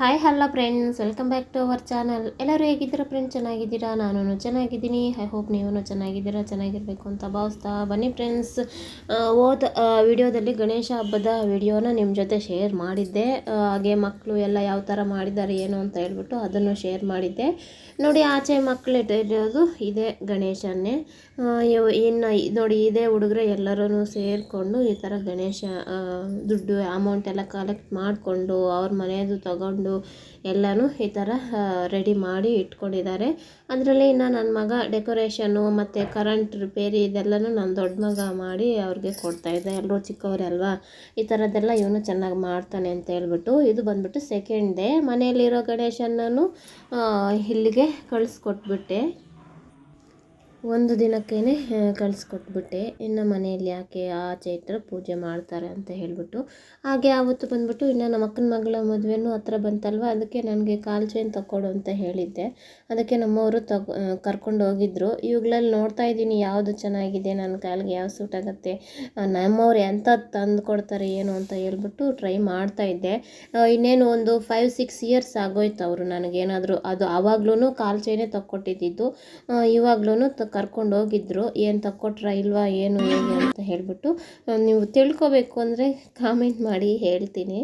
Hi hello friends welcome back to our channel ಎಲ್ಲರೂ ಹೇಗಿದ್ದೀರಾ friends ಚೆನ್ನಾಗಿದ್ದೀರಾ? ನಾನು ಚೆನ್ನಾಗಿದ್ದೀನಿ. ಐ ಹೋಪ್ ನೀವು ಚೆನ್ನಾಗಿದ್ದೀರಾ? ಚೆನ್ನಾಗಿರಬೇಕು ಅಂತ ಭಾವಿಸ್ತಾ ಬನ್ನಿ ಫ್ರೆಂಡ್ಸ್ ಹೋದ ವಿಡಿಯೋದಲ್ಲಿ ಗಣೇಶ ಹಬ್ಬದ ವಿಡಿಯೋನ ನಿಮ್ಮ ಜೊತೆ ಶೇರ್ ಮಾಡಿದ್ದೆ. ಹಾಗೆ ಮಕ್ಕಳು ಎಲ್ಲ ಯಾವ ಥರ ಮಾಡಿದ್ದಾರೆ, ಏನು ಅಂತ ಹೇಳ್ಬಿಟ್ಟು ಅದನ್ನು ಶೇರ್ ಮಾಡಿದ್ದೆ. ನೋಡಿ, ಆಚೆ ಮಕ್ಕಳು ಇಟ್ಟಿರೋದು ಇದೇ ಗಣೇಶನ್ನೇ. ಇನ್ನು ನೋಡಿ, ಇದೇ ಹುಡುಗರೆ ಎಲ್ಲರೂ ಸೇರಿಕೊಂಡು ಈ ಥರ ಗಣೇಶ ದುಡ್ಡು ಅಮೌಂಟ್ ಎಲ್ಲ ಕಲೆಕ್ಟ್ ಮಾಡಿಕೊಂಡು ಅವ್ರ ಮನೆಯದು ತಗೊಂಡು ಎಲ್ಲನೂ ಈ ಥರ ರೆಡಿ ಮಾಡಿ ಇಟ್ಕೊಂಡಿದ್ದಾರೆ. ಅದರಲ್ಲಿ ಇನ್ನು ನನ್ನ ಮಗ ಡೆಕೋರೇಷನ್ನು ಮತ್ತು ಕರೆಂಟ್ ರಿಪೇರಿ ಇದೆಲ್ಲನೂ ನನ್ನ ದೊಡ್ಡ ಮಗ ಮಾಡಿ ಅವ್ರಿಗೆ ಕೊಡ್ತಾಯಿದ್ದೆ ಎಲ್ಲರೂ ಚಿಕ್ಕವರಲ್ವಾ ಈ ಥರದ್ದೆಲ್ಲ ಇವನು ಚೆನ್ನಾಗಿ ಮಾಡ್ತಾನೆ ಅಂತ ಹೇಳ್ಬಿಟ್ಟು ಇದು ಬಂದ್ಬಿಟ್ಟು ಸೆಕೆಂಡ್ ಡೇ ಮನೆಯಲ್ಲಿರೋ ಗಣೇಶನನ್ನು ಆ, ಇಲ್ಲಿಗೆ ಕಳಿಸ್ಕೊಟ್ಬಿಟ್ಟೆ. ಒಂದು ದಿನಕ್ಕೇ ಕಳಿಸ್ಕೊಟ್ಬಿಟ್ಟೆ. ಇನ್ನು ಮನೆಯಲ್ಲಿ ಯಾಕೆ ಆ ಚೈತ್ರ ಪೂಜೆ ಮಾಡ್ತಾರೆ ಅಂತ ಹೇಳ್ಬಿಟ್ಟು. ಹಾಗೆ ಆವತ್ತು ಬಂದುಬಿಟ್ಟು ಇನ್ನು ನಮ್ಮ ಅಕ್ಕನ ಮಗಳ ಮದುವೆನೂ ಹತ್ರ ಬಂತಲ್ವ? ಅದಕ್ಕೆ ನನಗೆ ಕಾಲು ಚೈನ್ ತಗೊಡು ಅಂತ ಹೇಳಿದ್ದೆ. ಅದಕ್ಕೆ ನಮ್ಮವರು ತಗೊ ಕರ್ಕೊಂಡು ಹೋಗಿದ್ರು. ಇವುಗಳಲ್ಲಿ ನೋಡ್ತಾ ಇದ್ದೀನಿ ಯಾವುದು ಚೆನ್ನಾಗಿದೆ ನನ್ನ ಕಾಲಿಗೆ ಯಾವ ಸೂಟ್ ಆಗುತ್ತೆ ನಮ್ಮವ್ರು ಎಂಥ ತಂದು ಕೊಡ್ತಾರೆ ಏನು ಅಂತ ಹೇಳ್ಬಿಟ್ಟು ಟ್ರೈ ಮಾಡ್ತಾ ಇದ್ದೆ. ಇನ್ನೇನು ಒಂದು ಫೈವ್, ಸಿಕ್ಸ್ ಇಯರ್ಸ್ ಆಗೋಯ್ತು ಅವರು ನನಗೇನಾದರೂ. ಅದು ಆವಾಗ್ಲೂ ಕಾಲು ಚೈನೇ ತಕ್ಕೊಟ್ಟಿದ್ದು. ಇವಾಗ್ಲೂ ಕರ್ಕೊಂಡು ಹೋಗಿದ್ರು, ಏನು ತಕ್ಕೊಟ್ರ ಇಲ್ವಾ, ಏನು ಹೇಗೆ ಅಂತ ಹೇಳಿಬಿಟ್ಟು ನೀವು ತಿಳ್ಕೊಬೇಕು ಅಂದರೆ ಕಾಮೆಂಟ್ ಮಾಡಿ ಹೇಳ್ತೀನಿ.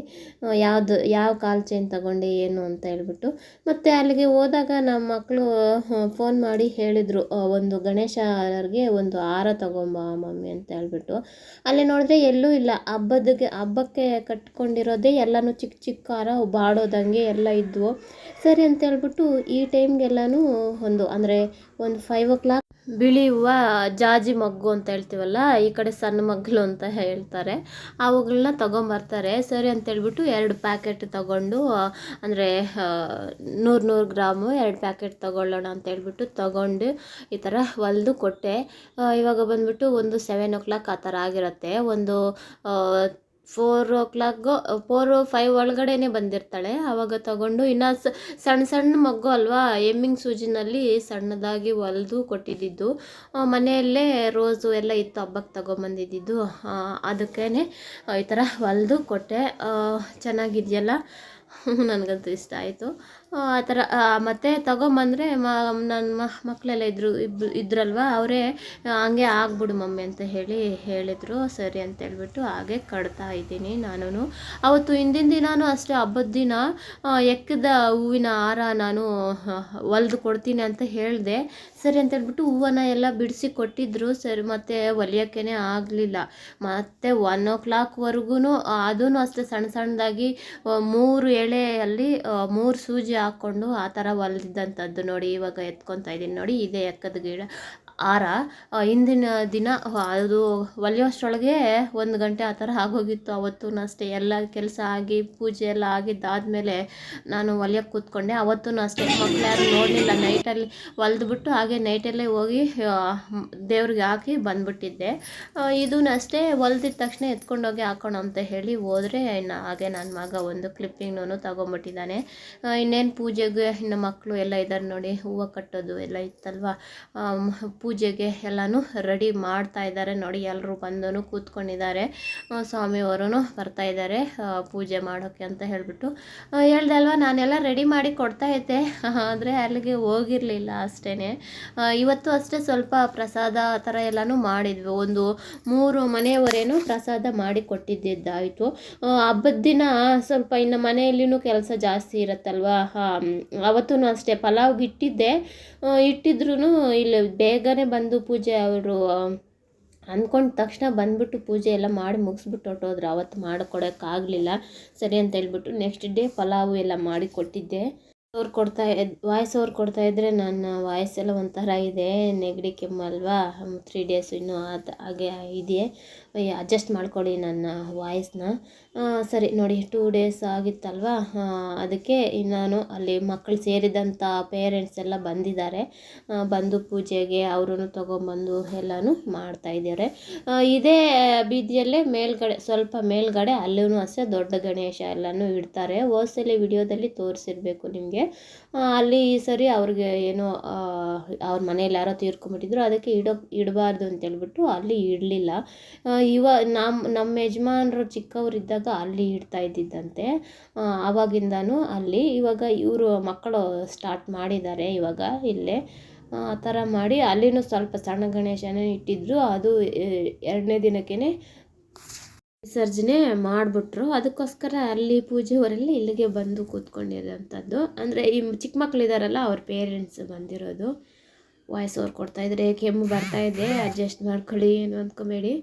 ಯಾವುದು, ಯಾವ ಕಾಲ್ ಚೈನ್ ತಗೊಂಡೆ, ಏನು ಅಂತ ಹೇಳ್ಬಿಟ್ಟು. ಮತ್ತು ಅಲ್ಲಿಗೆ ಹೋದಾಗ ನಮ್ಮ ಮಕ್ಕಳು ಫೋನ್ ಮಾಡಿ ಹೇಳಿದರು ಒಂದು ಗಣೇಶರಿಗೆ ಒಂದು ಹಾರ ತಗೊಂಬ ಮಮ್ಮಿ ಅಂತ ಹೇಳ್ಬಿಟ್ಟು. ಅಲ್ಲಿ ನೋಡಿದ್ರೆ ಎಲ್ಲೂ ಇಲ್ಲ, ಹಬ್ಬದಗೆ, ಹಬ್ಬಕ್ಕೆ ಕಟ್ಕೊಂಡಿರೋದೇ ಎಲ್ಲನೂ ಚಿಕ್ಕ ಚಿಕ್ಕ ಹಾರ, ಬಾಡೋದಂಗೆ ಎಲ್ಲ ಇದ್ವು. ಸರಿ ಅಂತ ಹೇಳ್ಬಿಟ್ಟು ಈ ಟೈಮ್ಗೆಲ್ಲನೂ ಒಂದು, ಅಂದರೆ ಒಂದು ಫೈವ್ ಓ ಕ್ಲಾಕ್ ಬಿಳಿ ಹೂವು ಜಾಜಿ ಮಗ್ಗು ಅಂತ ಹೇಳ್ತೀವಲ್ಲ, ಈ ಕಡೆ ಸಣ್ಣ ಮಗ್ಗಲು ಅಂತ ಹೇಳ್ತಾರೆ. ಆ ಹೂಗಳನ್ನ ತೊಗೊಂಬರ್ತಾರೆ. ಸರಿ ಅಂತ ಹೇಳ್ಬಿಟ್ಟು ಎರಡು ಪ್ಯಾಕೆಟ್ ತಗೊಂಡು ಅಂದರೆ ನೂರು ನೂರು ಗ್ರಾಮು ಎರಡು ಪ್ಯಾಕೆಟ್ ತಗೊಳ್ಳೋಣ ಅಂತ ಹೇಳ್ಬಿಟ್ಟು ತಗೊಂಡು ಈ ಥರ ಹೊಲ್ದು ಕೊಟ್ಟೆ. ಇವಾಗ ಬಂದ್ಬಿಟ್ಟು ಒಂದು ಸೆವೆನ್ ಓ ಕ್ಲಾಕ್ ಆ ಥರ ಆಗಿರುತ್ತೆ. ಒಂದು ಫೋರ್ ಓ ಕ್ಲಾಕ್ಗು ಫೋರ್ ಫೈವ್ ಒಳಗಡೆನೆ ಬಂದಿರ್ತಾಳೆ. ಆವಾಗ ತಗೊಂಡು ಇನ್ನು ಸಣ್ಣ ಸಣ್ಣ ಮಗು ಅಲ್ವಾ ಎಮ್ಮಿಂಗ್ ಸೂಜಿನಲ್ಲಿ ಸಣ್ಣದಾಗಿ ಹೊಲ್ದು ಕೊಟ್ಟಿದ್ದಿದ್ದು ಮನೆಯಲ್ಲೇ ರೋಸು ಎಲ್ಲ ಇತ್ತು ಹಬ್ಬಕ್ಕೆ ತಗೊಂಬಂದಿದ್ದು. ಅದಕ್ಕೇ ಈ ಥರ ಹೊಲ್ದು ಕೊಟ್ಟೆ. ಚೆನ್ನಾಗಿದೆಯಲ್ಲ? ನನಗಂತೂ ಇಷ್ಟ ಆಯಿತು. ಆ ಥರ ಮತ್ತು ತಗೊಂಬಂದರೆ ನನ್ನ ಮಕ್ಕಳೆಲ್ಲ ಇದ್ರು, ಇಬ್, ಇದ್ರಲ್ವ, ಅವರೇ ಹಂಗೆ ಆಗ್ಬಿಡು ಮಮ್ಮಿ ಅಂತ ಹೇಳಿ ಹೇಳಿದರು. ಸರಿ ಅಂತ ಹೇಳ್ಬಿಟ್ಟು ಹಾಗೆ ಕಟ್ತಾ ಇದ್ದೀನಿ ನಾನು ಅವತ್ತು ಹಿಂದಿನ ದಿನಾನು ಅಷ್ಟೇ ಹಬ್ಬದ ದಿನ ಎಕ್ಕದ ಹೂವಿನ ಹಾರ ನಾನು ಹೊಲ್ದು ಕೊಡ್ತೀನಿ ಅಂತ ಹೇಳಿದೆ. ಸರಿ ಅಂತ ಹೇಳ್ಬಿಟ್ಟು ಹೂವನ್ನ ಎಲ್ಲ ಬಿಡಿಸಿ ಕೊಟ್ಟಿದ್ರು. ಸರಿ, ಮತ್ತೆ ಹೊಲಿಯೋಕ್ಕೇ ಆಗಲಿಲ್ಲ. ಮತ್ತು ಒನ್ ಓ ಕ್ಲಾಕ್ವರೆಗೂ ಅದೂ ಅಷ್ಟೇ ಸಣ್ಣ ಸಣ್ಣದಾಗಿ ಮೂರು ಎಳೆಯಲ್ಲಿ ಆ, ಮೂರು ಸೂಜಿ ಹಾಕ್ಕೊಂಡು ಆ ಥರ ಹೊಲ್ದಿದ್ದಂಥದ್ದು ನೋಡಿ ಇವಾಗ ಎತ್ಕೊತಾ ಇದ್ದೀನಿ ನೋಡಿ ಇದೇ ಎಕ್ಕದ ಗಿಡ. ಹಾರ ಆ, ಹಿಂದಿನ ದಿನ ಅದು ಹೊಲಿಯೋಷ್ಟ್ರೊಳಗೆ ಒಂದು ಗಂಟೆ ಆ ಥರ ಆಗೋಗಿತ್ತು. ಅವತ್ತೂ ಅಷ್ಟೇ ಎಲ್ಲ ಕೆಲಸ ಆಗಿ ಪೂಜೆ ಎಲ್ಲ ಆಗಿದ್ದಾದಮೇಲೆ ನಾನು ಹೊಲಿಯೋಕ್ಕೆ ಕೂತ್ಕೊಂಡೆ. ಅವತ್ತೂ ಅಷ್ಟೇ ಮಕ್ಕಳು ಯಾರು ನೋಡಲಿಲ್ಲ. ನೈಟಲ್ಲಿ ಹೊಲ್ದ್ಬಿಟ್ಟು ಹಾಗೆ ನೈಟಲ್ಲೇ ಹೋಗಿ ದೇವ್ರಿಗೆ ಹಾಕಿ ಬಂದುಬಿಟ್ಟಿದ್ದೆ. ಇದೂ ಅಷ್ಟೇ ಹೊಲ್ದಿದ ತಕ್ಷಣ ಎತ್ಕೊಂಡೋಗಿ ಹಾಕೋಣ ಅಂತ ಹೇಳಿ ಹೋದರೆ ಇನ್ನು ಹಾಗೆ ನನ್ನ ಮಗ ಒಂದು ಕ್ಲಿಪ್ಪಿಂಗ್ನೂ ತೊಗೊಂಬಿಟ್ಟಿದ್ದಾನೆ. ಇನ್ನೇನು ಪೂಜೆಗೆ ಇನ್ನು ಮಕ್ಕಳು ಎಲ್ಲ ಇದ್ದಾರೆ ನೋಡಿ ಹೂವು ಕಟ್ಟೋದು ಎಲ್ಲ ಇತ್ತಲ್ವ? ಪೂಜೆಗೆ ಎಲ್ಲನೂ ರೆಡಿ ಮಾಡ್ತಾ ಇದ್ದಾರೆ. ನೋಡಿ ಎಲ್ಲರೂ ಬಂದು ಕೂತ್ಕೊಂಡಿದ್ದಾರೆ. ಸ್ವಾಮಿಯವರು ಬರ್ತಾ ಇದ್ದಾರೆ ಪೂಜೆ ಮಾಡೋಕ್ಕೆ ಅಂತ ಹೇಳಿಬಿಟ್ಟು. ಹೇಳ್ದೆ ಅಲ್ವಾ ನಾನೆಲ್ಲ ರೆಡಿ ಮಾಡಿ ಕೊಡ್ತಾ ಇದ್ದೆ. ಆದರೆ ಅಲ್ಲಿಗೆ ಹೋಗಿರಲಿಲ್ಲ ಅಷ್ಟೇ ಇವತ್ತು ಅಷ್ಟೇ ಸ್ವಲ್ಪ ಪ್ರಸಾದ ಆ ಥರ ಎಲ್ಲನೂ ಮಾಡಿದ್ವಿ. ಒಂದು ಮೂರು ಮನೆಯವರೇನು ಪ್ರಸಾದ ಮಾಡಿ ಕೊಟ್ಟಿದ್ದಾಯಿತು ಹಬ್ಬದ ದಿನ ಸ್ವಲ್ಪ ಇನ್ನು ಮನೆಯಲ್ಲಿನೂ ಕೆಲಸ ಜಾಸ್ತಿ ಇರುತ್ತಲ್ವಾ? ಅವತ್ತೂ ಅಷ್ಟೇ. ಪಲಾವ್ಗೆ ಇಟ್ಟಿದ್ದೆ. ಇಟ್ಟಿದ್ರೂ ಇಲ್ಲಿ ಬಂದು ಪೂಜೆ ಅವರು ಅಂದ್ಕೊಂಡ ತಕ್ಷಣ ಬಂದ್ಬಿಟ್ಟು ಪೂಜೆ ಎಲ್ಲ ಮಾಡಿ ಮುಗಿಸ್ಬಿಟ್ಟು ಹೊಟ್ಟೋದ್ರು ಅವತ್ತು ಮಾಡಿಕೊಡೋಕ್ಕಾಗಲಿಲ್ಲ. ಸರಿ ಅಂತ ಹೇಳ್ಬಿಟ್ಟು ನೆಕ್ಸ್ಟ್ ಡೇ ಪಲಾವು ಎಲ್ಲ ಮಾಡಿ ಕೊಟ್ಟಿದ್ದೆ. ಅವ್ರು ಕೊಡ್ತಾ ವಾಯ್ಸ್ ಅವ್ರು ಕೊಡ್ತಾ ಇದ್ದರೆ ನನ್ನ ವಾಯ್ಸ್ ಎಲ್ಲ ಒಂಥರ ಇದೆ. ನೆಗಡಿ ಕೆಮ್ಮಲ್ವಾ ತ್ರೀ ಡೇಸ್ ಇನ್ನೂ ಅದು ಹಾಗೆ ಇದೆ. ಅಡ್ಜಸ್ಟ್ ಮಾಡ್ಕೊಳ್ಳಿ ನನ್ನ ವಾಯ್ಸ್ನ ಸರಿ ನೋಡಿ ಟೂ ಡೇಸ್ ಆಗಿತ್ತಲ್ವಾ? ಅದಕ್ಕೆ ನಾನು ಅಲ್ಲಿ ಮಕ್ಕಳು ಸೇರಿದಂಥ ಪೇರೆಂಟ್ಸ್ ಎಲ್ಲ ಬಂದಿದ್ದಾರೆ. ಬಂದು ಪೂಜೆಗೆ ಅವರು ತೊಗೊಂಬಂದು ಎಲ್ಲನೂ ಮಾಡ್ತಾ ಇದ್ದಾರೆ. ಆ, ಇದೇ ಬೀದಿಯಲ್ಲೇ ಮೇಲ್ಗಡೆ ಸ್ವಲ್ಪ ಮೇಲ್ಗಡೆ ಅಲ್ಲೂ ಅಷ್ಟೇ ದೊಡ್ಡ ಗಣೇಶ ಎಲ್ಲನೂ ಇಡ್ತಾರೆ. ಹೋದ್ಸಲಿ ವಿಡಿಯೋದಲ್ಲಿ ತೋರಿಸಿರ್ಬೇಕು ನಿಮಗೆ. ಅಲ್ಲಿ ಈ ಸರಿ ಅವ್ರಿಗೆ ಏನೋ ಅವ್ರ ಮನೇಲಿ ಯಾರೋ ತೀರ್ಕೊಂಬಿಟ್ಟಿದ್ರು ಅದಕ್ಕೆ ಇಡೋ ಇಡಬಾರ್ದು ಅಂತೇಳ್ಬಿಟ್ಟು ಅಲ್ಲಿ ಇಡಲಿಲ್ಲ. ಇವ ನಮ್ಮ ನಮ್ಮ ಯಜಮಾನ್ರು ಚಿಕ್ಕವರಿದ್ದಾಗ ಅಲ್ಲಿ ಇಡ್ತಾ ಇದ್ದಿದ್ದಂತೆ. ಆವಾಗಿಂದಲೂ ಅಲ್ಲಿ. ಇವಾಗ ಇವರು ಮಕ್ಕಳು ಸ್ಟಾರ್ಟ್ ಮಾಡಿದ್ದಾರೆ ಇವಾಗ ಇಲ್ಲೇ. ಆ ಥರ ಮಾಡಿ ಅಲ್ಲಿನೂ ಸ್ವಲ್ಪ ಸಣ್ಣ ಗಣೇಶನೇ ಇಟ್ಟಿದ್ರು. ಅದು ಎರಡನೇ ದಿನಕ್ಕೇ ವಿಸರ್ಜನೆ ಮಾಡಿಬಿಟ್ರು. ಅದಕ್ಕೋಸ್ಕರ ಅಲ್ಲಿ ಪೂಜೆಯವರೆಲ್ಲ ಇಲ್ಲಿಗೆ ಬಂದು ಕೂತ್ಕೊಂಡಿರೋಂಥದ್ದು. ಅಂದರೆ ಈ ಚಿಕ್ಕ ಮಕ್ಕಳಿದಾರಲ್ಲ ಅವ್ರ ಪೇರೆಂಟ್ಸ್ ಬಂದಿರೋದು. ವಾಯ್ಸ್ ಓವರ್ ಕೊಡ್ತಾಯಿದ್ರೆ ಕೆಮ್ಮು ಬರ್ತಾ ಇದೆ ಅಡ್ಜಸ್ಟ್ ಮಾಡ್ಕೊಳ್ಳಿ ಏನು ಅಂದ್ಕೊಬೇಡಿ.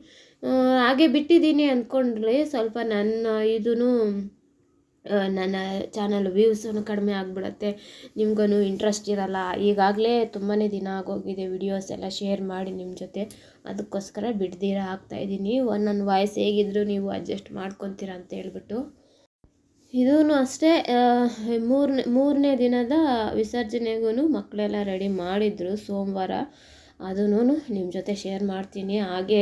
ಹಾಗೆ ಬಿಟ್ಟಿದ್ದೀನಿ ಅಂದ್ಕೊಂಡ್ರೆ ಸ್ವಲ್ಪ ನನ್ನ ಇದೂ ನನ್ನ ಚಾನಲ್ ವ್ಯೂಸೂ ಕಡಿಮೆ ಆಗಿಬಿಡತ್ತೆ. ನಿಮ್ಗೂ ಇಂಟ್ರೆಸ್ಟ್ ಇರಲ್ಲ. ಈಗಾಗಲೇ ತುಂಬಾ ದಿನ ಆಗೋಗಿದೆ ವಿಡಿಯೋಸ್ ಎಲ್ಲ ಶೇರ್ ಮಾಡಿ ನಿಮ್ಮ ಜೊತೆ. ಅದಕ್ಕೋಸ್ಕರ ಬಿಡ್ದಿರ ಹಾಕ್ತಾಯಿದ್ದೀನಿ ನನ್ನ ವಾಯ್ಸ್ ಹೇಗಿದ್ರು ನೀವು ಅಡ್ಜಸ್ಟ್ ಮಾಡ್ಕೊತೀರ ಅಂತ ಹೇಳ್ಬಿಟ್ಟು. ಇದೂ ಅಷ್ಟೇ ಮೂರನೇ ಮೂರನೇ ದಿನದ ವಿಸರ್ಜನೆಗೂ ಮಕ್ಕಳೆಲ್ಲ ರೆಡಿ ಮಾಡಿದರು ಸೋಮವಾರ. ಅದೂನು ನಿಮ್ಮ ಜೊತೆ ಶೇರ್ ಮಾಡ್ತೀನಿ. ಹಾಗೆ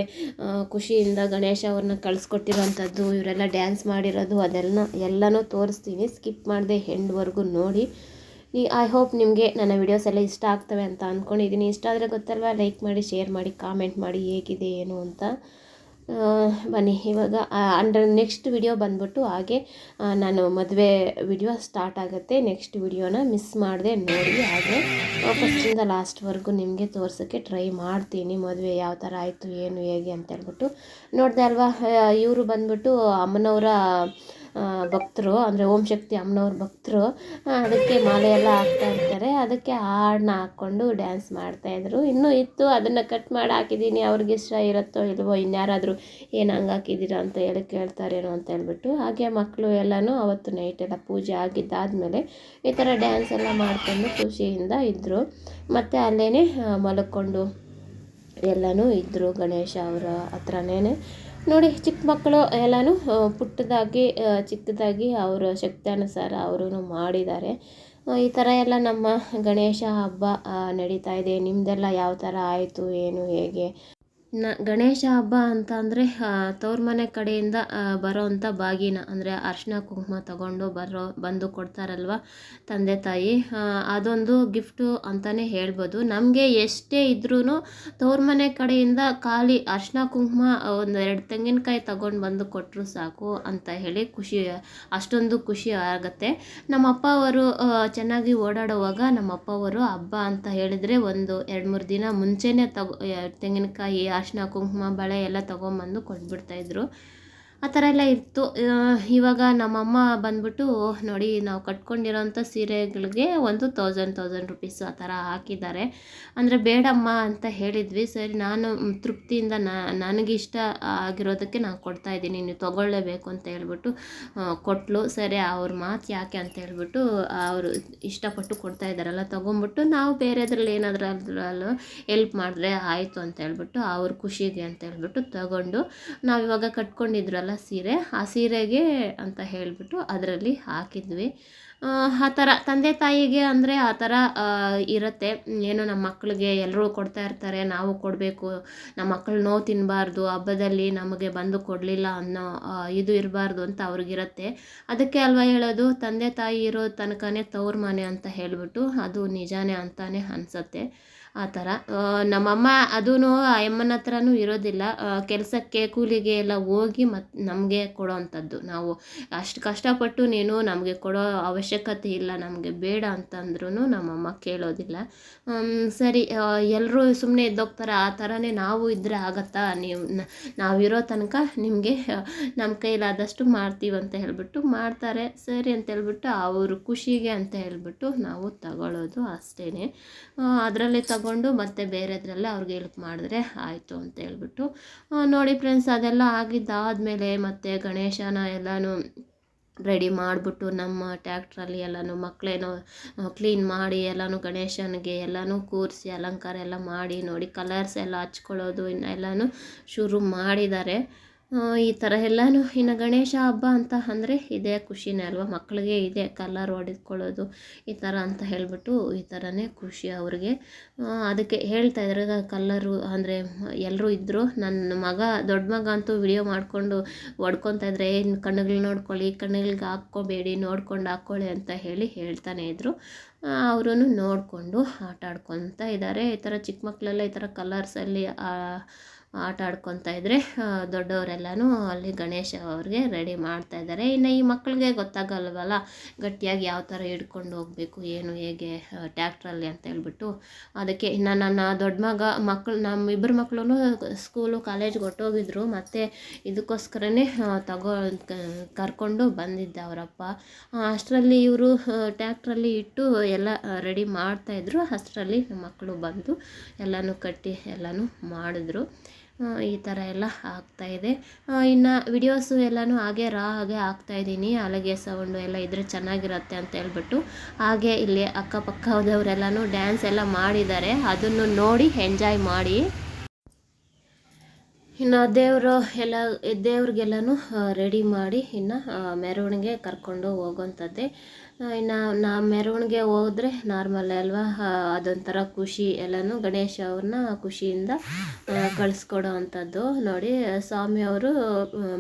ಖುಷಿಯಿಂದ ಗಣೇಶ ಅವ್ರನ್ನ ಕಳಿಸ್ಕೊಟ್ಟಿರೋಂಥದ್ದು, ಇವರೆಲ್ಲ ಡ್ಯಾನ್ಸ್ ಮಾಡಿರೋದು ಅದೆಲ್ಲ ಎಲ್ಲನೂ ತೋರಿಸ್ತೀನಿ. ಸ್ಕಿಪ್ ಮಾಡದೆ ಹೆಂಡ್ವರೆಗೂ ನೋಡಿ. ಈ ಐ ಹೋಪ್ ನಿಮಗೆ ನನ್ನ ವಿಡಿಯೋಸ್ ಎಲ್ಲ ಇಷ್ಟ ಆಗ್ತವೆ ಅಂತ ಅಂದ್ಕೊಂಡಿದ್ದೀನಿ ಇಷ್ಟ ಆದರೆ ಗೊತ್ತಲ್ವ ಲೈಕ್ ಮಾಡಿ ಶೇರ್ ಮಾಡಿ ಕಾಮೆಂಟ್ ಮಾಡಿ, ಹೇಗಿದೆ, ಏನು ಅಂತ. ಬನ್ನಿ, ಇವಾಗ ಅಂಡರ್ ನೆಕ್ಸ್ಟ್ ವಿಡಿಯೋ ಬಂದ್ಬಿಟ್ಟು ಹಾಗೆ ನಾನು ಮದುವೆ ವಿಡಿಯೋ ಸ್ಟಾರ್ಟ್ ಆಗುತ್ತೆ. ನೆಕ್ಸ್ಟ್ ವಿಡಿಯೋನ ಮಿಸ್ ಮಾಡಿದೆ, ನೋಡಿ ಹಾಗೆ ಫಸ್ಟಿಂದ ಲಾಸ್ಟ್ವರೆಗೂ ನಿಮಗೆ ತೋರ್ಸೋಕ್ಕೆ ಟ್ರೈ ಮಾಡ್ತೀನಿ. ಮದುವೆ ಯಾವ ಥರ ಆಯಿತು, ಏನು, ಹೇಗೆ ಅಂತ ಹೇಳ್ಬಿಟ್ಟು ನೋಡಿದೆ ಅಲ್ವಾ? ಇವರು ಬಂದ್ಬಿಟ್ಟು ಅಮ್ಮನವರ ಭಕ್ತರು, ಅಂದರೆ ಓಂ ಶಕ್ತಿ ಅಮ್ಮನವ್ರ ಭಕ್ತರು ಅದಕ್ಕೆ ಮಾಲೆ ಎಲ್ಲ ಹಾಕ್ತಾ ಇರ್ತಾರೆ. ಅದಕ್ಕೆ ಹಾಡನ್ನ ಹಾಕ್ಕೊಂಡು ಡ್ಯಾನ್ಸ್ ಮಾಡ್ತಾಯಿದ್ರು ಇನ್ನೂ ಇತ್ತು, ಅದನ್ನು ಕಟ್ ಮಾಡಿ ಹಾಕಿದ್ದೀನಿ ಅವ್ರಿಗೆ ಇಷ್ಟ ಇರುತ್ತೋ ಇಲ್ವೋ, ಇನ್ಯಾರಾದರೂ ಏನು ಹಂಗೆ ಹಾಕಿದ್ದೀರಾ ಅಂತ ಹೇಳಿ ಕೇಳ್ತಾರೇನೋ ಅಂತ ಹೇಳ್ಬಿಟ್ಟು, ಹಾಗೆ ಮಕ್ಕಳು ಎಲ್ಲನೂ ಅವತ್ತು ನೈಟ್ ಎಲ್ಲ ಪೂಜೆ ಆಗಿದ್ದಾದಮೇಲೆ ಈ ಥರ ಡ್ಯಾನ್ಸ್ ಎಲ್ಲ ಮಾಡ್ಕೊಂಡು ಖುಷಿಯಿಂದ ಇದ್ದರು ಮತ್ತು ಅಲ್ಲೇ ಮಲ್ಕೊಂಡು ಎಲ್ಲನೂ ಇದ್ದರು ಗಣೇಶ ಅವರ ಹತ್ರನೇ ನೋಡಿ, ಚಿಕ್ಕ ಮಕ್ಕಳು ಎಲ್ಲನೂ ಪುಟ್ಟದಾಗಿ ಚಿಕ್ಕದಾಗಿ ಅವರ ಶಕ್ತ್ಯಾನುಸಾರ ಅವರು ಮಾಡಿದ್ದಾರೆ. ಈ ಥರ ಎಲ್ಲ ನಮ್ಮ ಗಣೇಶ ಹಬ್ಬ ನಡೀತಾ ಇದೆ. ನಿಮ್ಮದೆಲ್ಲ ಯಾವ ಥರ ಆಯಿತು, ಏನು, ಹೇಗೆ? ನ ಗಣೇಶ ಹಬ್ಬ ಅಂತ ಅಂದರೆ ತವ್ರ ಮನೆ ಕಡೆಯಿಂದ ಬರೋವಂಥ ಬಾಗಿನ, ಅಂದರೆ ಅರಿಶಿನ ಕುಂಕುಮ ತಗೊಂಡು ಬರೋ, ಬಂದು ಕೊಡ್ತಾರಲ್ವ ತಂದೆ ತಾಯಿ. ಅದೊಂದು ಗಿಫ್ಟು ಅಂತಲೇ ಹೇಳ್ಬೋದು. ನಮಗೆ ಎಷ್ಟೇ ಇದ್ರೂ ತವ್ರ ಮನೆ ಕಡೆಯಿಂದ ಖಾಲಿ ಅರ್ಶಿನ ಕುಂಕುಮ, ಒಂದು ಎರಡು ತೆಂಗಿನಕಾಯಿ ತಗೊಂಡು ಬಂದು ಕೊಟ್ಟರು ಸಾಕು ಅಂತ ಹೇಳಿ ಖುಷಿ, ಅಷ್ಟೊಂದು ಖುಷಿ ಆಗುತ್ತೆ. ನಮ್ಮ ಅಪ್ಪ ಅವರು ಚೆನ್ನಾಗಿ ಓಡಾಡುವಾಗ ನಮ್ಮ ಅಪ್ಪ ಅವರು ಹಬ್ಬ ಅಂತ ಹೇಳಿದರೆ ಒಂದು ಎರಡು ಮೂರು ದಿನ ಮುಂಚೆನೇ ತಗೋ ತೆಂಗಿನಕಾಯಿ ಅರಿಶಿನ ಕುಂಕುಮ ಬಳೆ ಎಲ್ಲ ತೊಗೊಂಬಂದು ಕೊಟ್ಬಿಡ್ತಾಯಿದ್ರು ಆ ಥರ ಎಲ್ಲ ಇತ್ತು. ಇವಾಗ ನಮ್ಮಮ್ಮ ಬಂದ್ಬಿಟ್ಟು ನೋಡಿ, ನಾವು ಕಟ್ಕೊಂಡಿರೋಂಥ ಸೀರೆಗಳಿಗೆ ಒಂದು ತೌಸಂಡ್ ತೌಸಂಡ್ ರುಪೀಸ್ ಆ ಥರ ಹಾಕಿದ್ದಾರೆ. ಅಂದರೆ ಬೇಡಮ್ಮ ಅಂತ ಹೇಳಿದ್ವಿ. ಸರಿ, ನಾನು ತೃಪ್ತಿಯಿಂದ ನನಗಿಷ್ಟ ಆಗಿರೋದಕ್ಕೆ ನಾನು ಕೊಡ್ತಾ ಇದ್ದೀನಿ. ನೀವು ತೊಗೊಳ್ಳೇಬೇಕು ಅಂತ ಹೇಳ್ಬಿಟ್ಟು ಕೊಟ್ಲು. ಸರಿ, ಅವ್ರ ಮಾತು ಯಾಕೆ ಅಂತ ಹೇಳ್ಬಿಟ್ಟು ಅವರು ಇಷ್ಟಪಟ್ಟು ಕೊಡ್ತಾ ಇದ್ದಾರಲ್ಲ, ತೊಗೊಂಬಿಟ್ಟು ನಾವು ಬೇರೆದ್ರಲ್ಲಿ ಏನಾದರೂ ಅದ್ರಲ್ಲೂ ಹೆಲ್ಪ್ ಮಾಡಿದ್ರೆ ಆಯಿತು ಅಂತ ಹೇಳ್ಬಿಟ್ಟು, ಅವ್ರ ಖುಷಿಗೆ ಅಂತ ಹೇಳ್ಬಿಟ್ಟು ತಗೊಂಡು, ನಾವಿವಾಗ ಕಟ್ಕೊಂಡಿದ್ರಲ್ಲ ಸೀರೆ. ಆ ಸೀರೆಗೆ ಅಂತ ಹೇಳಿಬಿಟ್ಟು ಅದರಲ್ಲಿ ಹಾಕಿದ್ವಿ. ಆ, ಆ ಥರ ತಂದೆ ತಾಯಿಗೆ ಅಂದರೆ ಆ ಥರ ಇರುತ್ತೆ. ಏನು ನಮ್ಮ ಮಕ್ಕಳಿಗೆ ಎಲ್ಲರೂ ಕೊಡ್ತಾ ಇರ್ತಾರೆ ನಾವು ಕೊಡಬೇಕು. ನಮ್ಮ ಮಕ್ಕಳು ನೋವು ತಿನ್ನಬಾರ್ದು ಹಬ್ಬದಲ್ಲಿ ನಮಗೆ ಬಂದು ಕೊಡಲಿಲ್ಲ ಅನ್ನೋ ಇದು ಇರಬಾರ್ದು ಅಂತ ಅವ್ರಿಗಿರುತ್ತೆ. ಅದಕ್ಕೆ ಅಲ್ವಾ ಹೇಳೋದು? ತಂದೆ ತಾಯಿ ಇರೋ ತನಕನೇ ತವ್ರ ಮನೆ ಅಂತ ಹೇಳಿಬಿಟ್ಟು ಅದು ನಿಜಾನೇ ಅಂತಾನೆ ಅನಿಸುತ್ತೆ. ಆ ಥರ. ಆ, ನಮ್ಮಮ್ಮ ಅದೂ ಅಮ್ಮನ ಹತ್ರನೂ ಇರೋದಿಲ್ಲ. ಕೆಲಸಕ್ಕೆ ಕೂಲಿಗೆ ಎಲ್ಲ ಹೋಗಿ ಮತ್ತು ನಮಗೆ ಕೊಡೋವಂಥದ್ದು ನಾವು ಅಷ್ಟು ಕಷ್ಟಪಟ್ಟು ನೀನು ನಮಗೆ ಕೊಡೋ ಅವಶ್ಯಕತೆ ಇಲ್ಲ ನಮಗೆ ಬೇಡ ಅಂತಂದ್ರೂ ನಮ್ಮಮ್ಮ ಕೇಳೋದಿಲ್ಲ. ಸರಿ. ಎಲ್ಲರೂ ಸುಮ್ಮನೆ ಇದ್ದೋಗ್ತಾರೆ. ಆ ಥರನೇ ನಾವು ಇದ್ದರೆ ಆಗತ್ತಾ? ನೀವು ನಾವಿರೋ ತನಕ ನಿಮಗೆ ನಮ್ಮ ಕೈಲಾದಷ್ಟು ಮಾಡ್ತೀವಿ ಅಂತ ಹೇಳ್ಬಿಟ್ಟು ಮಾಡ್ತಾರೆ. ಸರಿ ಅಂತ ಹೇಳ್ಬಿಟ್ಟು ಅವರು ಖುಷಿಗೆ ಅಂತ ಹೇಳ್ಬಿಟ್ಟು ನಾವು ತಗೊಳ್ಳೋದು ಅಷ್ಟೇ ಅದರಲ್ಲೇ ತಗೊಂಡು ಮತ್ತೆ ಬೇರೆದ್ರಲ್ಲ ಅವ್ರಿಗೆ ಹೆಲ್ಪ್ ಮಾಡಿದ್ರೆ ಆಯಿತು ಅಂತ ಹೇಳ್ಬಿಟ್ಟು. ನೋಡಿ ಫ್ರೆಂಡ್ಸ್ ಅದೆಲ್ಲ ಆಗಿದ್ದಾದಮೇಲೆ ಮತ್ತೆ ಗಣೇಶನ ಎಲ್ಲನೂ ರೆಡಿ ಮಾಡಿಬಿಟ್ಟು ನಮ್ಮ ಟ್ಯಾಕ್ಟ್ರಲ್ಲಿ ಎಲ್ಲನೂ ಮಕ್ಕಳೇನೋ ಕ್ಲೀನ್ ಮಾಡಿ ಎಲ್ಲನೂ ಗಣೇಶನಿಗೆ ಎಲ್ಲನೂ ಕೂರಿಸಿ ಅಲಂಕಾರ ಎಲ್ಲ ಮಾಡಿ ನೋಡಿ ಕಲರ್ಸ್ ಎಲ್ಲ ಹಚ್ಕೊಳ್ಳೋದು ಇನ್ನೆಲ್ಲನೂ ಶುರು ಮಾಡಿದ್ದಾರೆ. ಈ ಥರ ಎಲ್ಲನೂ ಇನ್ನು ಗಣೇಶ ಹಬ್ಬ ಅಂತ ಅಂದರೆ ಇದೇ ಖುಷಿನೇ ಅಲ್ವಾ? ಮಕ್ಕಳಿಗೆ ಇದೆ ಕಲರ್ ಹೊಡೆದ್ಕೊಳ್ಳೋದು, ಈ ಥರ ಅಂತ ಹೇಳಿಬಿಟ್ಟು ಈ ಥರನೇ ಖುಷಿ ಅವ್ರಿಗೆ. ಅದಕ್ಕೆ ಹೇಳ್ತಾ ಇದ್ದಾರೆ. ಕಲ್ಲರು ಅಂದರೆ ಎಲ್ಲರೂ ಇದ್ದರು ನನ್ನ ಮಗ, ದೊಡ್ಡ ಮಗ ಅಂತೂ ವಿಡಿಯೋ ಮಾಡಿಕೊಂಡು ಹೊಡ್ಕೊತಾ ಇದ್ರೆ ಏನು ಕಣ್ಣುಗಳು ನೋಡ್ಕೊಳ್ಳಿ, ಕಣ್ಣುಗಳಿಗೆ ಹಾಕ್ಕೋಬೇಡಿ, ನೋಡ್ಕೊಂಡು ಹಾಕ್ಕೊಳ್ಳಿ ಅಂತ ಹೇಳಿ ಹೇಳ್ತಾನೆ ಇದ್ದರು ಅವರು ನೋಡಿಕೊಂಡು ಆಟ ಆಡ್ಕೊತಾ ಇದ್ದಾರೆ. ಈ ಥರ ಚಿಕ್ಕ ಮಕ್ಕಳೆಲ್ಲ ಈ ಥರ ಕಲರ್ಸಲ್ಲಿ ಆಟ ಆಡ್ಕೊತಾ ಇದ್ದರೆ ದೊಡ್ಡವರೆಲ್ಲನೂ ಅಲ್ಲಿ ಗಣೇಶ ಅವ್ರಿಗೆ ರೆಡಿ ಮಾಡ್ತಾ ಇದ್ದಾರೆ ಇನ್ನು ಈ ಮಕ್ಕಳಿಗೆ ಗೊತ್ತಾಗಲ್ವಲ್ಲ, ಗಟ್ಟಿಯಾಗಿ ಯಾವ ಥರ ಹಿಡ್ಕೊಂಡು ಹೋಗಬೇಕು, ಏನು ಹೇಗೆ ಟ್ಯಾಕ್ಟ್ರಲ್ಲಿ ಅಂತ ಹೇಳ್ಬಿಟ್ಟು. ಅದಕ್ಕೆ ಇನ್ನು ನನ್ನ ದೊಡ್ಡ ಮಗ ಮಕ್ಕಳು ನಮ್ಮ ಇಬ್ಬರು ಮಕ್ಕಳು ಸ್ಕೂಲು ಕಾಲೇಜ್ಗೆ ಹೊಟ್ಟೋಗಿದ್ರು ಮತ್ತು ಇದಕ್ಕೋಸ್ಕರನೇ ತಗೋ ಕರ್ಕೊಂಡು ಬಂದಿದ್ದ ಅವರಪ್ಪ. ಅಷ್ಟರಲ್ಲಿ ಇವರು ಟ್ಯಾಕ್ಟ್ರಲ್ಲಿ ಇಟ್ಟು ಎಲ್ಲ ರೆಡಿ ಮಾಡ್ತಾಯಿದ್ರು ಅಷ್ಟರಲ್ಲಿ ಮಕ್ಕಳು ಬಂದು ಎಲ್ಲನೂ ಕಟ್ಟಿ, ಎಲ್ಲನೂ ಮಾಡಿದ್ರು. ಈ ಥರ ಎಲ್ಲ ಆಗ್ತಾಯಿದೆ ಇನ್ನು ವಿಡಿಯೋಸು ಎಲ್ಲನೂ ಹಾಗೆ ರಾ ಹಾಗೆ ಹಾಕ್ತಾಯಿದ್ದೀನಿ ಅಲಗೆ ಸೌಂಡು ಎಲ್ಲ ಇದ್ದರೆ ಚೆನ್ನಾಗಿರುತ್ತೆ ಅಂತ ಹೇಳ್ಬಿಟ್ಟು. ಹಾಗೆ ಇಲ್ಲಿ ಅಕ್ಕಪಕ್ಕದವರೆಲ್ಲನೂ ಡ್ಯಾನ್ಸ್ ಎಲ್ಲ ಮಾಡಿದ್ದಾರೆ. ಅದನ್ನು ನೋಡಿ ಎಂಜಾಯ್ ಮಾಡಿ. ಇನ್ನು ದೇವರು ಎಲ್ಲ, ದೇವ್ರಿಗೆಲ್ಲನೂ ರೆಡಿ ಮಾಡಿ ಇನ್ನು ಮೆರವಣಿಗೆ ಕರ್ಕೊಂಡು ಹೋಗೋಂಥದ್ದೇ. ಇನ್ನು ನಾ ಮೆರವಣಿಗೆ ಹೋದರೆ ನಾರ್ಮಲ್ ಅಲ್ವಾ? ಅದೊಂಥರ ಖುಷಿ ಎಲ್ಲನೂ ಗಣೇಶ ಅವ್ರನ್ನ ಖುಷಿಯಿಂದ ಕಳಿಸ್ಕೊಡೋ ಅಂಥದ್ದು. ನೋಡಿ ಸ್ವಾಮಿಯವರು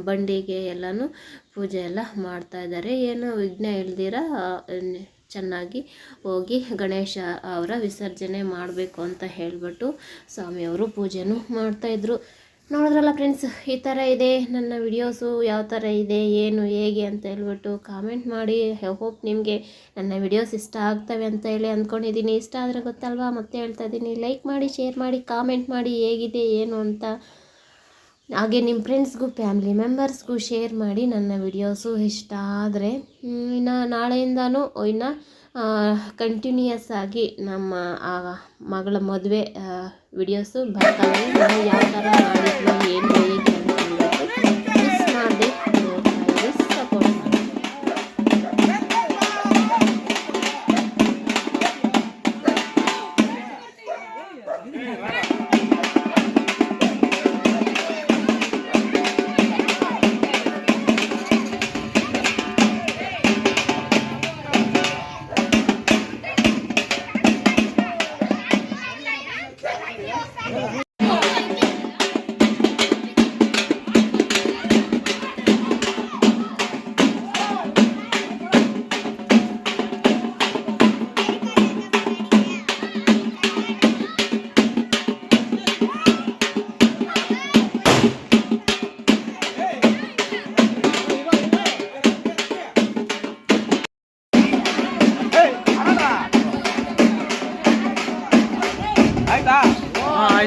ಬಂಡಿಗೆ ಎಲ್ಲನೂ ಪೂಜೆ ಎಲ್ಲ ಮಾಡ್ತಾ ಇದ್ದಾರೆ. ಏನು ವಿಘ್ನ ಇಲ್ದಿರ ಚೆನ್ನಾಗಿ ಹೋಗಿ ಗಣೇಶ ಅವರ ವಿಸರ್ಜನೆ ಮಾಡಬೇಕು ಅಂತ ಹೇಳಿಬಿಟ್ಟು ಸ್ವಾಮಿಯವರು ಪೂಜೆನೂ ಮಾಡ್ತಾಯಿದ್ರು ನೋಡಿದ್ರಲ್ಲ ಫ್ರೆಂಡ್ಸ್, ಈ ಥರ ಇದೆ, ನನ್ನ ವಿಡಿಯೋಸು ಯಾವ ಥರ ಇದೆ, ಏನು, ಹೇಗೆ ಅಂತ ಹೇಳ್ಬಿಟ್ಟು ಕಾಮೆಂಟ್ ಮಾಡಿ. ಹೋಪ್ ನಿಮಗೆ ನನ್ನ ವಿಡಿಯೋಸ್ ಇಷ್ಟ ಆಗ್ತವೆ ಅಂತ ಹೇಳಿ ಅಂದ್ಕೊಂಡಿದ್ದೀನಿ. ಇಷ್ಟ ಆದರೆ ಗೊತ್ತಲ್ವಾ? ಮತ್ತೆ ಹೇಳ್ತಾ ಇದ್ದೀನಿ. ಲೈಕ್ ಮಾಡಿ ಶೇರ್ ಮಾಡಿ ಕಾಮೆಂಟ್ ಮಾಡಿ, ಹೇಗಿದೆ, ಏನು ಅಂತ. ಹಾಗೆ ನಿಮ್ಮ ಫ್ರೆಂಡ್ಸ್ಗೂ ಫ್ಯಾಮಿಲಿ ಮೆಂಬರ್ಸ್ಗೂ ಶೇರ್ ಮಾಡಿ ನನ್ನ ವಿಡಿಯೋಸು ಇಷ್ಟ ಆದರೆ ಇನ್ನು ನಾಳೆಯಿಂದನೂ, ಇನ್ನು ಕಂಟಿನ್ಯೂಯಸ್ ಆಗಿ ನಮ್ಮ ಮಗಳ ಮದುವೆ ವಿಡಿಯೋಸು ಬರ್ತಾವೆ ನಾವು ಯಾವ ಥರ ಮಾಡಿದ್ವಿ ಏನು ಹೇಗೆ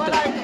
weiter.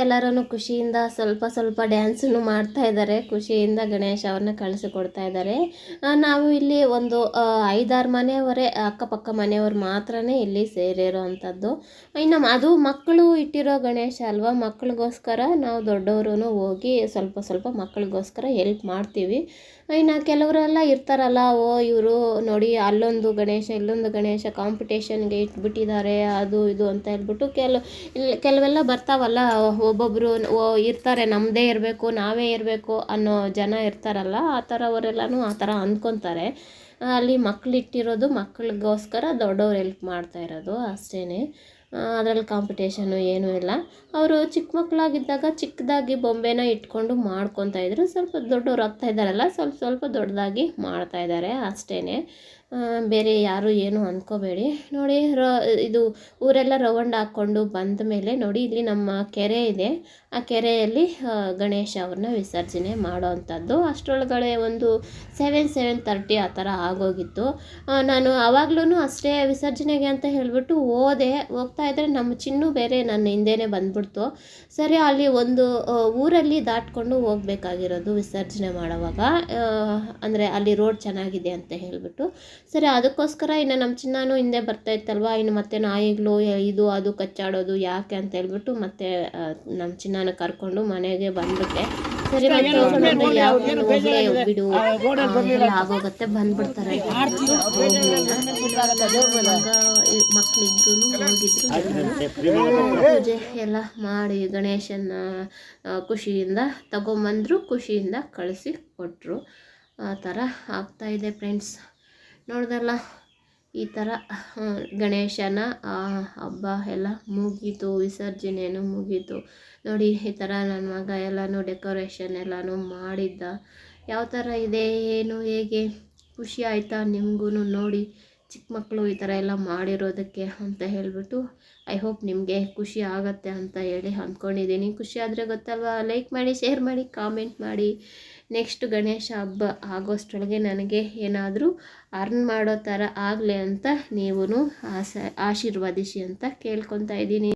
ಎಲ್ಲರೂ ಖುಷಿಯಿಂದ ಸ್ವಲ್ಪ ಸ್ವಲ್ಪ ಡ್ಯಾನ್ಸನ್ನು ಮಾಡ್ತಾ ಇದ್ದಾರೆ. ಖುಷಿಯಿಂದ ಗಣೇಶ ಅವ್ರನ್ನ ಕಳಿಸಿಕೊಡ್ತಾ ಇದ್ದಾರೆ. ನಾವು ಇಲ್ಲಿ ಒಂದು ಐದಾರು ಮನೆಯವರೇ, ಅಕ್ಕಪಕ್ಕ ಮನೆಯವರು ಮಾತ್ರನೇ ಇಲ್ಲಿ ಸೇರಿರೋ ಅಂಥದ್ದು ಇನ್ನು ಅದು ಮಕ್ಕಳು ಇಟ್ಟಿರೋ ಗಣೇಶ ಅಲ್ವಾ? ಮಕ್ಕಳಿಗೋಸ್ಕರ ನಾವು ದೊಡ್ಡವರು ಹೋಗಿ ಸ್ವಲ್ಪ ಸ್ವಲ್ಪ ಮಕ್ಕಳಿಗೋಸ್ಕರ ಹೆಲ್ಪ್ ಮಾಡ್ತೀವಿ. ಇನ್ನು ಕೆಲವರೆಲ್ಲ ಇರ್ತಾರಲ್ಲ, ಓ ಇವರು ನೋಡಿ ಅಲ್ಲೊಂದು ಗಣೇಶ, ಇಲ್ಲೊಂದು ಗಣೇಶ ಕಾಂಪಿಟೇಷನ್ಗೆ ಇಟ್ಬಿಟ್ಟಿದ್ದಾರೆ, ಅದು ಇದು ಅಂತ ಹೇಳ್ಬಿಟ್ಟು ಕೆಲ ಕೆಲವೆಲ್ಲ ಬರ್ತಾವಲ್ಲ ಒಬ್ಬೊಬ್ಬರು ಓ ಇರ್ತಾರೆ ನಮ್ಮದೇ ಇರಬೇಕು, ನಾವೇ ಇರಬೇಕು ಅನ್ನೋ ಜನ ಇರ್ತಾರಲ್ಲ, ಆ ಥರವರೆಲ್ಲನೂ ಆ ಥರ ಅಂದ್ಕೊತಾರೆ. ಅಲ್ಲಿ ಮಕ್ಕಳಿಟ್ಟಿರೋದು ಮಕ್ಕಳಿಗೋಸ್ಕರ ದೊಡ್ಡವ್ರು ಹೆಲ್ಪ್ ಮಾಡ್ತಾ ಇರೋದು ಅಷ್ಟೇ ಅದರಲ್ಲಿ ಕಾಂಪಿಟೇಷನು ಏನೂ ಇಲ್ಲ. ಅವರು ಚಿಕ್ಕ ಮಕ್ಕಳಾಗಿದ್ದಾಗ ಚಿಕ್ಕದಾಗಿ ಬೊಂಬೆನ ಇಟ್ಕೊಂಡು ಮಾಡ್ಕೊತಾ ಇದ್ರು. ಸ್ವಲ್ಪ ದೊಡ್ಡವ್ರು ಆಗ್ತಾ ಇದ್ದಾರಲ್ಲ, ಸ್ವಲ್ಪ ಸ್ವಲ್ಪ ದೊಡ್ಡದಾಗಿ ಮಾಡ್ತಾ ಇದ್ದಾರೆ ಅಷ್ಟೇ ಬೇರೆ ಯಾರು ಏನು ಅಂದ್ಕೋಬೇಡಿ ನೋಡಿ, ರ, ಇದು ಊರೆಲ್ಲ ರೌಂಡ್ ಹಾಕ್ಕೊಂಡು ಬಂದ ಮೇಲೆ ನೋಡಿ, ಇಲ್ಲಿ ನಮ್ಮ ಕೆರೆ ಇದೆ. ಆ ಕೆರೆಯಲ್ಲಿ ಗಣೇಶ ಅವ್ರನ್ನ ವಿಸರ್ಜನೆ ಮಾಡೋ ಅಂಥದ್ದು. ಅಷ್ಟರೊಳಗಡೆ ಒಂದು ಸೆವೆನ್ ಸೆವೆನ್ ತರ್ಟಿ ಆ ಥರ ಆಗೋಗಿತ್ತು. ನಾನು ಆವಾಗ್ಲೂ ಅಷ್ಟೇ ವಿಸರ್ಜನೆಗೆ ಅಂತ ಹೇಳಿಬಿಟ್ಟು ಹೋದೆ. ಹೋಗ್ತಾ ಇದ್ದರೆ ನಮ್ಮ ಚಿನ್ನು ಬೇರೆ ನನ್ನ ಹಿಂದೆನೇ ಬಂದ್ಬಿಡ್ತು ಸರಿ, ಅಲ್ಲಿ ಒಂದು ಊರಲ್ಲಿ ದಾಟ್ಕೊಂಡು ಹೋಗ್ಬೇಕಾಗಿರೋದು ವಿಸರ್ಜನೆ ಮಾಡೋವಾಗ ಅಂದರೆ ಅಲ್ಲಿ ರೋಡ್ ಚೆನ್ನಾಗಿದೆ ಅಂತ ಹೇಳಿಬಿಟ್ಟು. ಸರಿ, ಅದಕ್ಕೋಸ್ಕರ ಇನ್ನು ನಮ್ಮ ಚಿನ್ನಾನು ಹಿಂದೆ ಬರ್ತಾ ಇತ್ತಲ್ವ? ಇನ್ನು ಮತ್ತೆ ನಾಯಿಗಳು ಇದು, ಅದು ಕಚ್ಚಾಡೋದು ಯಾಕೆ ಅಂತ ಹೇಳ್ಬಿಟ್ಟು ಮತ್ತೆ ನಮ್ಮ ಚಿನ್ನಾನ ಕರ್ಕೊಂಡು ಮನೆಗೆ ಬಂದ್ಬಿಟ್ಟೆ. ಆಗೋಗತ್ತೆ ಬಂದ್ಬಿಡ್ತಾರೆ ಮಕ್ಳಿಬ್ರು ಹೋಗಿದ್ರು ಪೂಜೆ ಎಲ್ಲ ಮಾಡಿ ಗಣೇಶನ ಖುಷಿಯಿಂದ ತಗೊಂಬಂದ್ರು ಖುಷಿಯಿಂದ ಕಳಿಸಿ ಕೊಟ್ಟರು ಆ ಥರ ಆಗ್ತಾಯಿದೆ ಫ್ರೆಂಡ್ಸ್ ನೋಡ್ದಲ್ಲ ಈ ಥರ ಗಣೇಶನ ಹಬ್ಬ ಎಲ್ಲ ಮುಗೀತು ವಿಸರ್ಜನೆಯೂ ಮುಗೀತು. ನೋಡಿ, ಈ ಥರ ನನ್ನ ಮಗ ಎಲ್ಲನೂ ಡೆಕೋರೇಷನ್ ಎಲ್ಲನೂ ಮಾಡಿದ್ದ. ಯಾವ ಥರ ಇದೆ, ಏನು, ಹೇಗೆ? ಖುಷಿ ಆಯಿತಾ ನಿಮಗೂ ನೋಡಿ, ಚಿಕ್ಕ ಮಕ್ಕಳು ಈ ಥರ ಎಲ್ಲ ಮಾಡಿರೋದಕ್ಕೆ ಅಂತ ಹೇಳಿಬಿಟ್ಟು ಐ ಹೋಪ್ ನಿಮಗೆ ಖುಷಿ ಆಗತ್ತೆ ಅಂತ ಹೇಳಿ ಅಂದ್ಕೊಂಡಿದ್ದೀನಿ. ಖುಷಿ ಆದರೆ ಗೊತ್ತಲ್ವಾ? ಲೈಕ್ ಮಾಡಿ ಶೇರ್ ಮಾಡಿ ಕಾಮೆಂಟ್ ಮಾಡಿ. ನೆಕ್ಸ್ಟ್ ಗಣೇಶ ಹಬ್ಬ ಆಗೋಷ್ಟರೊಳಗೆ ನನಗೆ ಏನಾದರೂ ಅರ್ನ್ ಮಾಡೋ ಥರ ಆಗಲಿ ಅಂತ ನೀವು ಆಸ ಆಶೀರ್ವದಿಸಿ ಅಂತ ಕೇಳ್ಕೊತಾ ಇದ್ದೀನಿ.